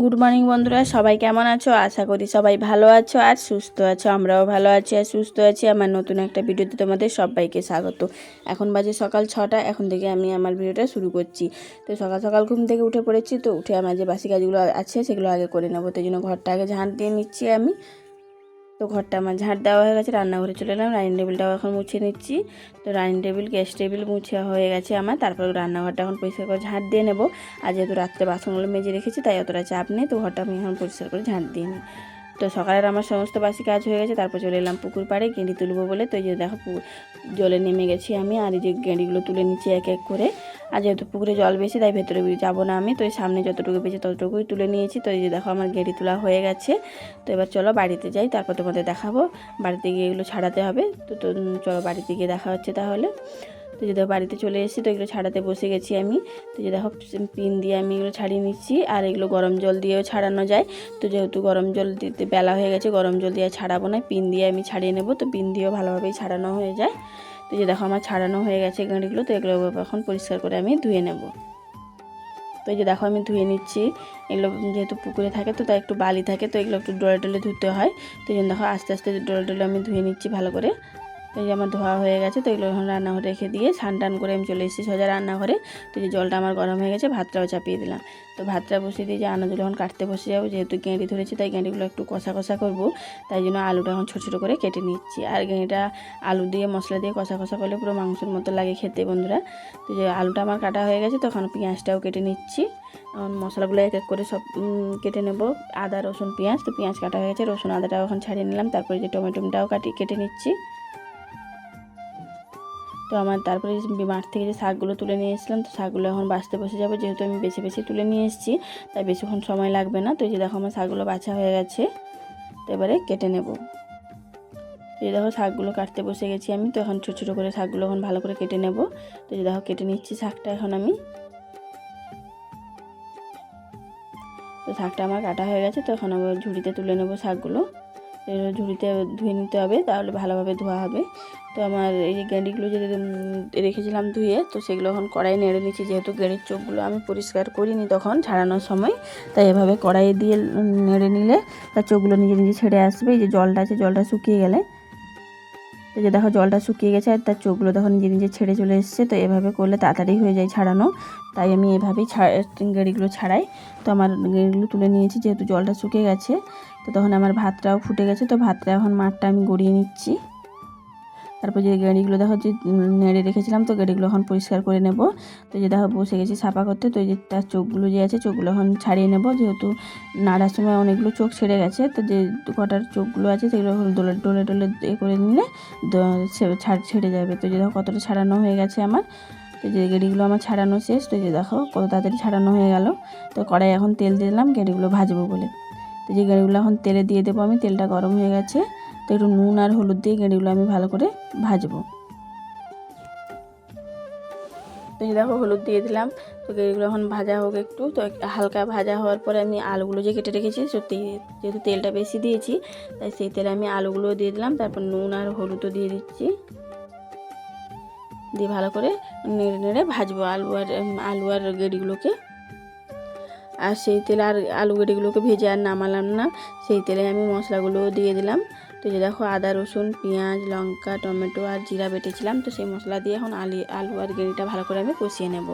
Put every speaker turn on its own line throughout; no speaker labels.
Good morning বন্ধুরা, সবাই কেমন আছো? আশা করি সবাই ভালো আছো আর সুস্থ আছো। আমরাও ভালো আছি আর সুস্থ আছি। আমার নতুন একটা ভিডিওতে তোমাদের সবাইকে স্বাগত। এখন বাজে সকাল ছটা, এখন থেকে আমি আমার ভিডিওটা শুরু করছি। তো সকাল সকাল ঘুম থেকে উঠে পড়েছি, তো উঠে আমার যে বাসি কাজগুলো আছে, সেগুলো আগে করে নেব। তো জন্য ঘরটা আগে ঝাঁট দিয়ে নিচ্ছি আমি। তো ঘরটা আমার ঝাড় দেওয়া হয়ে গেছে, রান্নাঘরে চলে এলাম, ডাইনিং টেবিলটাও এখন মুছে নিচ্ছি। তো ডাইনিং টেবিল, গ্যাস টেবিল মুছে হয়ে গেছে আমার, তারপর রান্নাঘরটা এখন পরিষ্কার করে ঝাঁট দিয়ে নেব। আর যেহেতু রাত্রে বাসনগুলো মেজে রেখেছি, তাই অতটা চাপ নেই, তো ঘরটা আমি এখন পরিষ্কার করে ঝাঁট দিয়ে নিই। তো সকালের আমার সমস্ত বাসি কাজ হয়ে গেছে, তারপর চলে এলাম পুকুর পাড়ে গেঁড়ি তুলবো বলে। তো এই যে দেখো জলে নেমে গেছি আমি, আর এই যে গেঁড়িগুলো তুলে নিচ্ছি এক এক করে। আর যেহেতু পুকুরে জল বেশি, তাই ভেতরে যাব না আমি। তো এই সামনে যতটুকু বেশি ততটুকুই তুলে নিয়েছি। তো এই যে দেখো আমার গেঁড়ি তোলা হয়ে গেছে। তো এবার চলো বাড়িতে যাই, তারপর তোমাদের দেখাবো। বাড়িতে গিয়ে এগুলো ছাড়াতে হবে। তো তো চলো বাড়িতে গিয়ে দেখা হচ্ছে তাহলে। তো যে দেখো বাড়িতে চলে এসেছি, তো এগুলো ছাড়াতে বসে গেছি আমি। তো যে দেখো পিন দিয়ে আমি এগুলো ছাড়িয়ে নিচ্ছি, আর এগুলো গরম জল দিয়েও ছাড়ানো যায়। তো যেহেতু গরম জল দিতে বেলা হয়ে গেছে, গরম জল দিয়ে ছাড়াবো না, পিন দিয়ে আমি ছাড়িয়ে নেব। তো পিন দিয়েও ভালোভাবেই ছাড়ানো হয়ে যায়। তো যে দেখো, আমার ছাড়ানো হয়ে গেছে গাড়িগুলো, তো এগুলো এখন পরিষ্কার করে আমি ধুয়ে নেব। তো এই যে দেখো, আমি ধুয়ে নিচ্ছি। এগুলো যেহেতু পুকুরে থাকে, তো তাই একটু বালি থাকে, তো এগুলো একটু ডলে ডলে ধুতে হয়। তো এই জন্য দেখো, আস্তে আস্তে ডলে ডলে আমি ধুয়ে নিচ্ছি ভালো করে। তো যে আমার ধোয়া হয়ে গেছে, তো এগুলো এখন রান্নাঘরে রেখে দিয়ে স্নান টান করে আমি চলে এসেছি সোজা রান্নাঘরে। তো যে জলটা আমার গরম হয়ে গেছে, ভাতটাও চাপিয়ে দিলাম। তো ভাতটা বসিয়ে দিয়ে যে আনাজগুলো এখন কাটতে বসে যাব, যেহেতু গেঁড়ি ধরেছি, তাই গেঁড়িগুলো একটু কষা কষা করব। তাই জন্য আলুটা এখন ছোটো ছোটো করে কেটে নিচ্ছি। আর গেঁড়িটা আলু দিয়ে, মশলা দিয়ে কষা কষা করলে পুরো মাংসের মতো লাগে খেতে বন্ধুরা। তো যে আলুটা আমার কাটা হয়ে গেছে তখন পেঁয়াজটাও কেটে নিচ্ছি। মশলাগুলো এক এক করে সব কেটে নেব। আদা, রসুন, পেঁয়াজ, তো পেঁয়াজ কাটা হয়ে গেছে, রসুন আদাটাও এখন ছাড়িয়ে নিলাম। তারপরে যে টমেটোটাও কাটি, কেটে নিচ্ছি। তো আমার তারপরে মাঠ থেকে যে শাকগুলো তুলে নিয়ে এসেছিলাম, তো শাকগুলো এখন বাছতে বসে যাব। যেহেতু আমি বেশি বেশি তুলে নিয়ে এসেছি, তাই বেশিক্ষণ সময় লাগবে না। তো এই যে দেখো আমার শাকগুলো বাছা হয়ে গেছে, তো এবারে কেটে নেব। এই দেখো শাকগুলো কাটতে বসে গেছি আমি, তো এখন ছোটো ছোটো করে শাকগুলো এখন ভালো করে কেটে নেব। তো এই দেখো কেটে নিচ্ছি শাকটা এখন আমি। তো শাকটা আমার কাটা হয়ে গেছে, তো এখন আবার ঝুড়িতে তুলে নেব শাকগুলো। ঝুড়িতে ধুয়ে নিতে হবে, তাহলে ভালোভাবে ধোয়া হবে। তো আমার এই যে গেঁড়িগুলো যে রেখেছিলাম ধুয়ে, তো সেগুলো এখন কড়াই নেড়ে নিচ্ছি যেহেতু গেঁড়ির চোখগুলো আমি পরিষ্কার করিনি তখন ছাড়ানোর সময়, তাই এভাবে কড়াইয়ে দিয়ে নেড়ে নিলে তার চোখগুলো নিজে নিজে ছেড়ে আসবে। এই যে জলটা আছে, জলটা শুকিয়ে গেলে তো যে দেখো জলটা শুকিয়ে গেছে, আর তার চোখগুলো তখন নিজে নিজে ছেড়ে চলে এসছে, তো এভাবে করলে তাড়াতাড়ি হয়ে যায় ছাড়ানো। তাই আমি এভাবেই গাড়িগুলো ছাড়াই। তো আমার গাড়িগুলো তুলে নিয়েছি, যেহেতু জলটা শুকিয়ে গেছে, তো তখন আমার ভাতটাও ফুটে গেছে, তো ভাতটা এখন মাঠটা আমি গড়িয়ে নিচ্ছি। তারপর যে গেঁড়িগুলো দেখো যে নেড়ে রেখেছিলাম, তো গেঁড়িগুলো এখন পরিষ্কার করে নেব। তো যে দেখো বসে গেছি সাফা করতে, তো যে তার চোখগুলো যে আছে, চোখগুলো এখন ছাড়িয়ে নেব। যেহেতু নাড়ার সময় অনেকগুলো চোখ ছেড়ে গেছে, তো যে কটার চোখগুলো আছে, সেগুলো এখন ডলে ডলে ডলে এ করে নিলে ছাড়, ছেড়ে যাবে। তো যে দেখো কতটা ছাড়ানো হয়ে গেছে আমার। তো যে গেঁড়িগুলো আমার ছাড়ানো শেষ, তো যে দেখো কত তাড়াতাড়ি ছাড়ানো হয়ে গেল। তো কড়াই এখন তেল দিলাম, গেঁড়িগুলো ভাজবো বলে। তো যে গেঁড়িগুলো এখন তেলে দিয়ে দেবো আমি, তেলটা গরম হয়ে গেছে। তো একটু নুন আর হলুদ দিয়ে গেঁড়িগুলো আমি ভালো করে ভাজবো। তো দেখো হলুদ দিয়ে দিলাম। তো গেঁড়িগুলো এখন ভাজা হোক একটু। তো হালকা ভাজা হওয়ার পরে আমি আলুগুলো যে কেটে রেখেছি যেহেতু তেলটা বেশি দিয়েছি, তাই সেই তেলে আমি আলুগুলো দিয়ে দিলাম। তারপর নুন আর হলুদও দিয়ে দিচ্ছি। দিয়ে ভালো করে নেড়ে নেড়ে ভাজবো আলু আর আলু আর গেঁড়িগুলোকে। আর সেই তেলে আর আলু গেঁড়িগুলোকে ভেজে আর নামালাম না। সেই তেলে আমি মশলাগুলো দিয়ে দিলাম। তো যে দেখো আদা, রসুন, পেঁয়াজ, লঙ্কা, টমেটো আর জিরা বেটেছিলাম। তো সেই মশলা দিয়ে এখন আলি, আলু আর গেঁড়িটা ভালো করে আমি কষিয়ে নেব।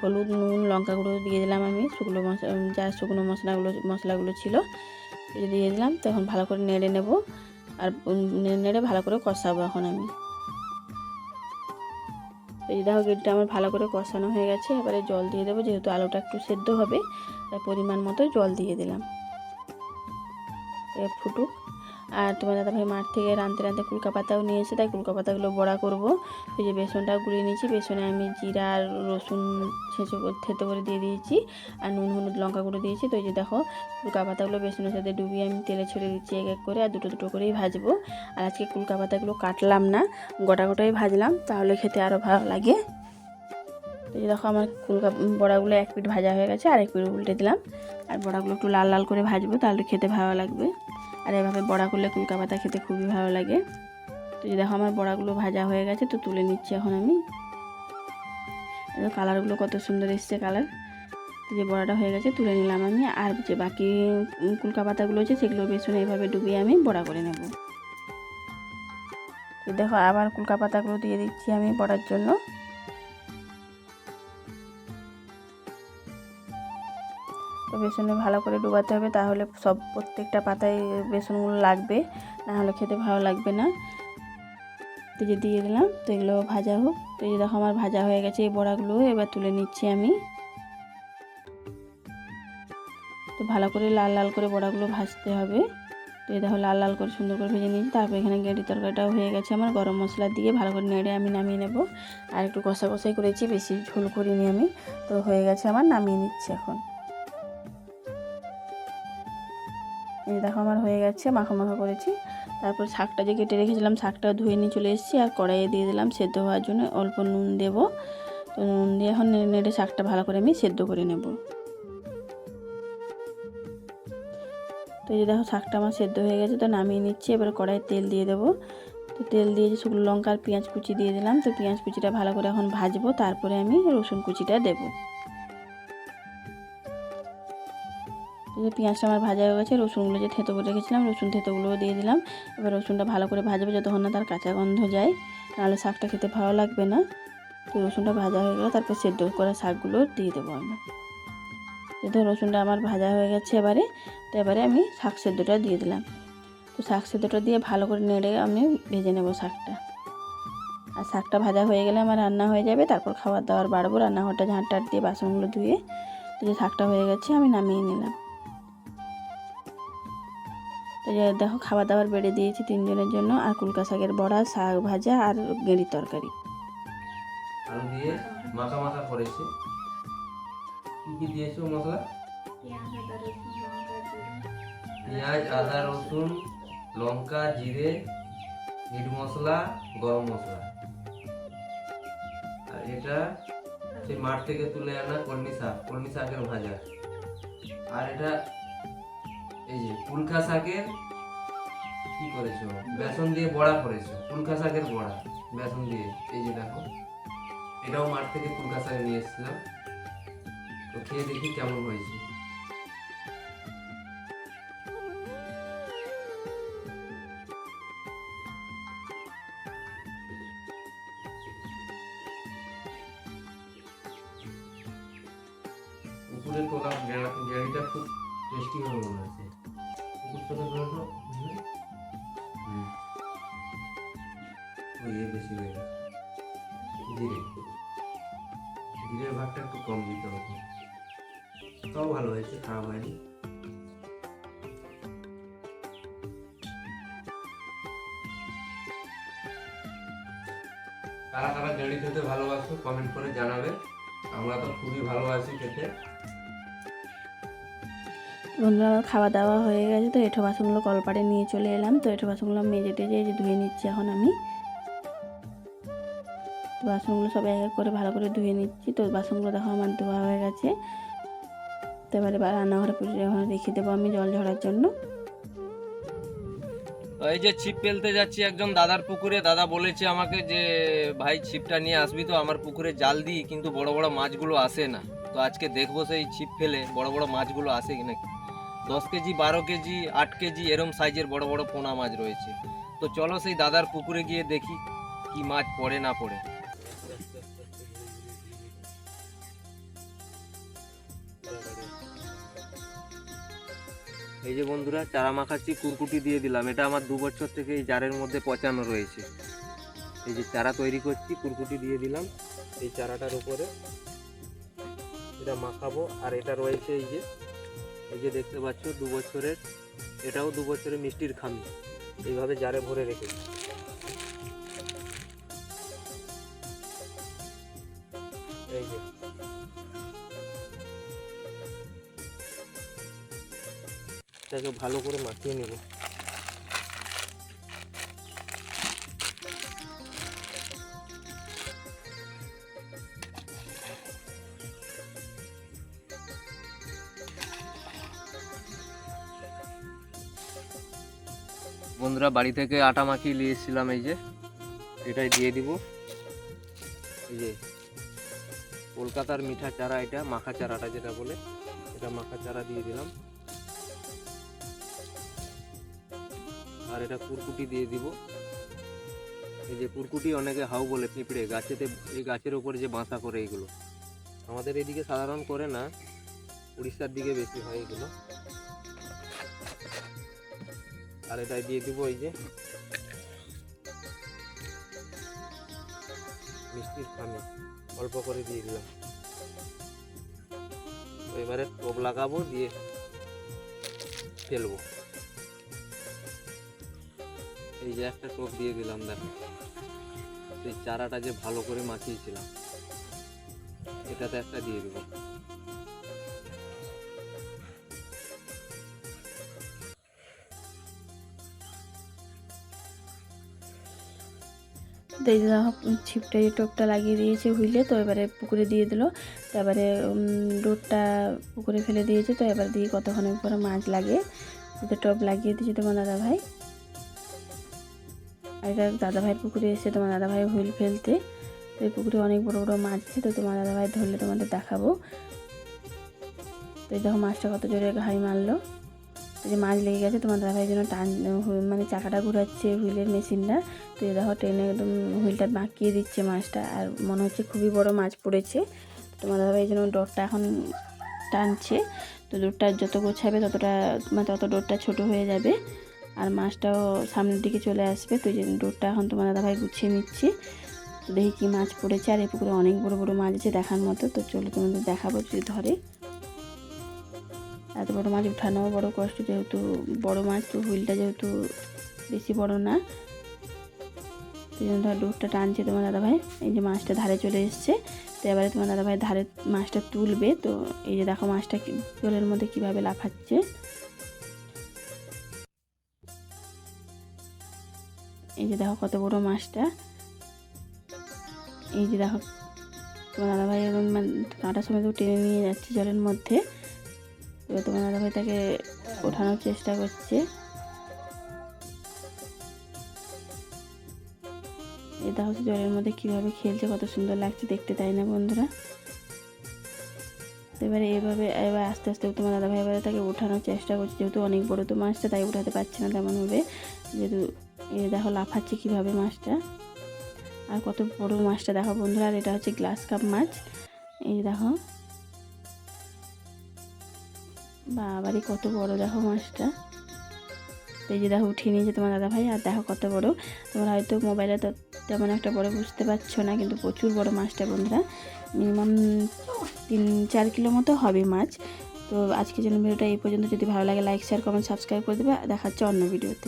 হলুদ, নুন, লঙ্কা গুঁড়ো দিয়ে দিলাম আমি শুকনো মশলা যা শুকনো মশলাগুলো মশলাগুলো ছিল দিয়ে দিলাম। তো এখন ভালো করে নেড়ে নেব আর নেড়ে ভালো করে কষাবো এখন আমি। এই দেখো গেটটা আমার ভালো করে কষানো হয়ে গেছে। এবারে জল দিয়ে দেবো, যেহেতু আলুটা একটু সেদ্ধ হবে তাই পরিমাণ মতো জল দিয়ে দিলাম। ফুটুক। আর তোমার দাদাভাই মাঠ থেকে রাঁধতে রাঁধতে কুলকা পাতাও নিয়ে এসে তাই কুলকা পাতাগুলো বড়া করব। ওই যে বেসনটা গুলিয়ে নিয়েছি, বেসনে আমি জিরা আর রসুন ছেঁচো থেতো করে দিয়ে দিয়েছি আর নুন হলুদ লঙ্কা গুঁড়ো দিয়েছি। তো এই যে দেখো কুলকা পাতাগুলো বেসনের সাথে ডুবিয়ে আমি তেলে ছেড়ে দিচ্ছি এক এক করে আর দুটো দুটো করেই ভাজবো। আর আজকে কুলকা পাতাগুলো কাটলাম না, গোটা গোটাই ভাজলাম, তাহলে খেতে আরও ভালো লাগে। তো দেখো আমার কুলকা বড়াগুলো এক পিঠ ভাজা হয়ে গেছে আর এক পিঠ উল্টে দিলাম। আর বড়াগুলো একটু লাল লাল করে ভাজবো, তাহলে খেতে ভালো লাগবে। আর এভাবে বড়া করলে কুলকা পাতা খেতে খুবই ভালো লাগে। তো দেখো আমার বড়াগুলো ভাজা হয়ে গেছে, তো তুলে নিচ্ছি এখন আমি। কালারগুলো কত সুন্দর এসছে কালার। যে বড়াটা হয়ে গেছে, তুলে নিলাম আমি। আর যে বাকি কুলকা পাতাগুলো আছে সেগুলো বেসনে এভাবে ডুবিয়ে আমি বড়া করে নেব। দেখো আবার কুলকা পাতাগুলো দিয়ে দিচ্ছি আমি বড়ার জন্য। তো বেসনে ভালো করে ডুবাতে হবে, তাহলে সব প্রত্যেকটা পাতায় বেসনগুলো লাগবে না হলে খেতে ভালো লাগবে না। তো যে দিয়ে দিলাম, তো এগুলো ভাজা হোক। তো এই দেখো আমার ভাজা হয়ে গেছে, এই বড়াগুলো এবার তুলে নিচ্ছি আমি। তো ভালো করে লাল লাল করে বড়াগুলো ভাজতে হবে। তো এই দেখো লাল লাল করে সুন্দর করে ভেজে নিয়েছি। তারপর এখানে গেঁড়ি তরকারিটাও হয়ে গেছে আমার, গরম মশলা দিয়ে ভালো করে নেড়ে আমি নামিয়ে নেব। আর একটু কষা কষাই করেছি, বেশি ঝোল করিনি আমি, তো হয়ে গেছে আমার, নামিয়ে নিচ্ছি এখন। দেখো আমার হয়ে গেছে, মাখা মাখা করেছি। তারপর শাকটা যে কেটে রেখেছিলাম শাকটা ধুয়ে নিয়ে চলে এসেছি আর কড়াইয়ে দিয়ে দিলাম সেদ্ধ হওয়ার জন্য অল্প নুন দেবো। তো নুন দিয়ে এখন নেড়ে নেড়ে শাকটা ভালো করে আমি সেদ্ধ করে নেব। তো এই যে দেখো শাকটা আমার সেদ্ধ হয়ে গেছে, তো নামিয়ে নিচ্ছি। এবার কড়াইয়ে তেল দিয়ে দেবো। তো তেল দিয়ে যে শুকনো লঙ্কা আর পেঁয়াজ কুচি দিয়ে দিলাম, তো পেঁয়াজ কুচিটা ভালো করে এখন ভাজবো। তারপরে আমি রসুন কুচিটা দেবো। পেঁয়াজটা আমার ভাজা হয়ে গেছে, রসুনগুলো যে থেতো করে রেখেছিলাম, রসুন থেতোগুলোও দিয়ে দিলাম। এবার রসুনটা ভালো করে ভাজবে যতক্ষণ না তার কাঁচা গন্ধ যায়, নাহলে শাকটা খেতে ভালো লাগবে না। তো রসুনটা ভাজা হয়ে গেলে, তারপর সেদ্ধ করা শাকগুলো দিয়ে দেবো আমি যেহেতু রসুনটা আমার ভাজা হয়ে গেছে এবারে, তো এবারে আমি শাক সেদ্ধটা দিয়ে দিলাম। তো শাক সেদ্ধটা দিয়ে ভালো করে নেড়ে আমি ভেজে নেব শাকটা। আর শাকটা ভাজা হয়ে গেলে আমার রান্না হয়ে যাবে, তারপর খাবার দাবার বাড়বো, রান্নাঘরটা ঝাঁট টাট দিয়ে বাসনগুলো ধুয়ে। তো যে শাকটা হয়ে গেছে, আমি নামিয়ে নিলাম। দেখো খাবার দাবার বেড়ে দিয়েছি তিনজনের জন্য, আর কুলকা শাকের বড়া, শাক ভাজা, আর গেঁড়ির তরকারি।
দিয়ে মাখা মাখা করেছি। কি দিয়েছ মশলা? পেঁয়াজ, আদা, রসুন, লঙ্কা, জিরে, মিট মশলা, গরম মশলা। আর এটা সেই মাঠ থেকে তুলে আনা কলমি শাক, কলমি শাকের ভাজা। আর এটা এই যে পুলকা শাকের কি করেছ? বেসন দিয়ে বড়া করেছ। পুলকা শাকের বড়া, বেসন দিয়ে। এই যে দেখো, এটাও মাঠ থেকে পুলকা শাক নিয়ে এসেছিলাম। তো খেয়ে দেখি কেমন হয়েছে। উপরের তোলা গ্যাড়িটা খুব টেস্টি হবে মনে হচ্ছে। এ বেশি হয়ে গেছে। জিরে জিরের ভাগটা একটু কম দিতে হবে। তাও ভালো হয়েছে, খারাপ হয়নি। কারা কারা গেঁড়ি খেতে ভালোবাসো কমেন্ট করে জানাবে। আমরা তো খুবই ভালোবাসি খেতে।
বন্ধুরা, আমার খাওয়া দাওয়া হয়ে গেছে তো। এঁঠো বাসনগুলো কলপাড়ে নিয়ে চলে এলাম। তো এঁঠো বাসনগুলো মেজে টেজে ধুয়ে নিচ্ছি এখন আমি। তো বাসনগুলো সব এক এক করে ভালো করে ধুয়ে নিচ্ছি। তো বাসনগুলো দেখো আমার ধোয়া হয়ে গেছে। তো এবারে রান্নাঘরে এখন রেখে দেবো আমি জল ঝরার জন্য।
এই যে ছিপ ফেলতে যাচ্ছি একজন দাদার পুকুরে। দাদা বলেছে আমাকে যে, ভাই, ছিপটা নিয়ে আসবি তো, আমার পুকুরে জাল দিই, কিন্তু বড় বড় মাছগুলো আসে না। তো আজকে দেখব সেই ছিপ ফেলে বড় বড় মাছগুলো আসে কি নাকি দশ কেজি, বারো কেজি, আট কেজি এরম সাইজের বড় বড় পোনা মাছ রয়েছে। তো চলো সেই দাদার পুকুরে গিয়ে দেখি কি মাছ পড়ে না পড়ে। এই যে বন্ধুরা, চারা মাখাচ্ছি, কুরকুটি দিয়ে দিলাম। এটা আমার দু বছর থেকে এই জারের মধ্যে পচানো রয়েছে। এই যে চারা তৈরি করছি, কুরকুটি দিয়ে দিলাম এই চারাটার উপরে। এটা মাখাবো, আর এটা রয়েছে এই যে এই যে দেখতে পাচ্ছ, দু বছরের, এটাও দু বছরের মিষ্টির খামি। এইভাবে জারে ভরে রেখেছি। এই যে। ভালো করে মাখিয়ে নেব। বন্ধুরা বাড়ি থেকে আটা মাখিয়ে নিয়ে এসেছিলাম এই যে। এটাই দিয়ে দিব। এই যে কলকাতার মিঠা চারা এটা, মাখা চারাটা যেটা বলে, এটা মাখা চারা দিয়ে দিলাম। আর এটা কুরকুটি দিয়ে দিব। এই যে কুরকুটি অনেকে হাউ বলে পিঁপড়ে, গাছেতে এই গাছের উপরে যে বাসা করে এগুলো। আমাদের এদিকে সাধারণ করে না, উড়িষ্যার দিকে বেশি হয় এগুলো। আর এটা দিয়ে দিব এই যে মিষ্টির খামে অল্প করে দিয়ে দিলাম। এবারে টোপ লাগাবো, দিয়ে ফেলব। এই যে একটা টোপ দিয়ে দিলাম, দেখো। সেই চারাটা যে ভালো করে মাখিয়েছিলাম, এটাতে একটা দিয়ে দিব।
তো এই ছিপটা, এই টোপটা লাগিয়ে দিয়েছে হুইলে, তো এবারে পুকুরে দিয়ে দিলো। তারপরে ডোরটা পুকুরে ফেলে দিয়েছে, তো এবার দিয়ে কতক্ষণের পরে মাছ লাগে। তো টপ লাগিয়ে দিয়েছে তোমার দাদা ভাই আর এটা দাদা ভাইয়ের পুকুরে এসে তোমার দাদা ভাই হুইল ফেলতে। তো এই পুকুরে অনেক বড় বড় মাছ আছে, তো তোমার দাদা ভাই ধরলে তোমাদের দেখাবো। তো এই দেখো মাছটা কত জোরে ঘাই মারলো। যে মাছ লেগে গেছে, তোমার দাদা ভাই জন্য টান মানে চাকাটা ঘোরাচ্ছে হুইলের মেশিনটা। তো দেখো ট্রেনে একদম হুইলটা বাঁকিয়ে দিচ্ছে মাছটা, আর মনে হচ্ছে খুবই বড় মাছ পড়েছে। তোমার দাদা এই জন্য ডোরটা এখন টানছে, তো ডোরটা যত গোছাবে ততটা মানে তত ডোরটা ছোট হয়ে যাবে, আর মাছটাও সামনের দিকে চলে আসবে, তো যে ডোরটা এখন তোমার দাদা ভাই গুছিয়ে নিচ্ছে। তো দেখি কী মাছ পড়েছে, আর এই পুকুরে অনেক বড় বড় মাছ আছে দেখার মতো, তো চলো তোমাদের দেখাবো যদি ধরে। এত বড় মাছ উঠানো বড় কষ্ট, যেহেতু বড় মাছ, তো হুইলটা যেহেতু বেশি বড় না সেই জন্য ধর ডোরটা টানছে তোমার দাদাভাই। এই যে মাছটা ধারে চলে এসছে। তো এবারে তোমার দাদাভাই ধারে মাছটা তুলবে। তো এই যে দেখো মাছটা জলের মধ্যে কীভাবে লাফাচ্ছে। এই যে দেখো কত বড় মাছটা। এই যে দেখো তোমার দাদাভাই মানে কাঁটার সময় তো টেনে নিয়ে যাচ্ছে জলের মধ্যে। এবার তোমার দাদাভাই তাকে ওঠানোর চেষ্টা করছে। এই দেখো জলের মধ্যে কীভাবে খেলছে, কত সুন্দর লাগছে, দেখতে তাই না বন্ধুরা? এবারে এভাবে, এবার আস্তে আস্তে তোমার দাদাভাই এবারে তাকে ওঠানোর চেষ্টা করছে, যেহেতু অনেক বড় তো মাছটা, তাই উঠাতে পারছে না তেমনভাবে যেহেতু এ দেখো লাফাচ্ছে কীভাবে মাছটা। আর কত বড় মাছটা দেখো বন্ধুরা, আর এটা হচ্ছে গ্লাস কাপ মাছ। এই দেখো। বাবারই কত বড় দেখো মাছটা। এই যে দেখো উঠিয়ে নিয়েছে তোমার দাদা ভাই আর দেখো কত বড়। তোমরা হয়তো মোবাইলে তো তেমন একটা বড় বুঝতে পারছ না, কিন্তু প্রচুর বড় মাছটা বন্ধুরা। মিনিমাম তিন, চার কিলো মতো হবে মাছ। তো আজকের জন্য ভিডিওটা এই পর্যন্ত। যদি ভালো লাগে লাইক শেয়ার কমেন্ট সাবস্ক্রাইব করে দেবে। দেখাচ্ছে অন্য ভিডিওতে।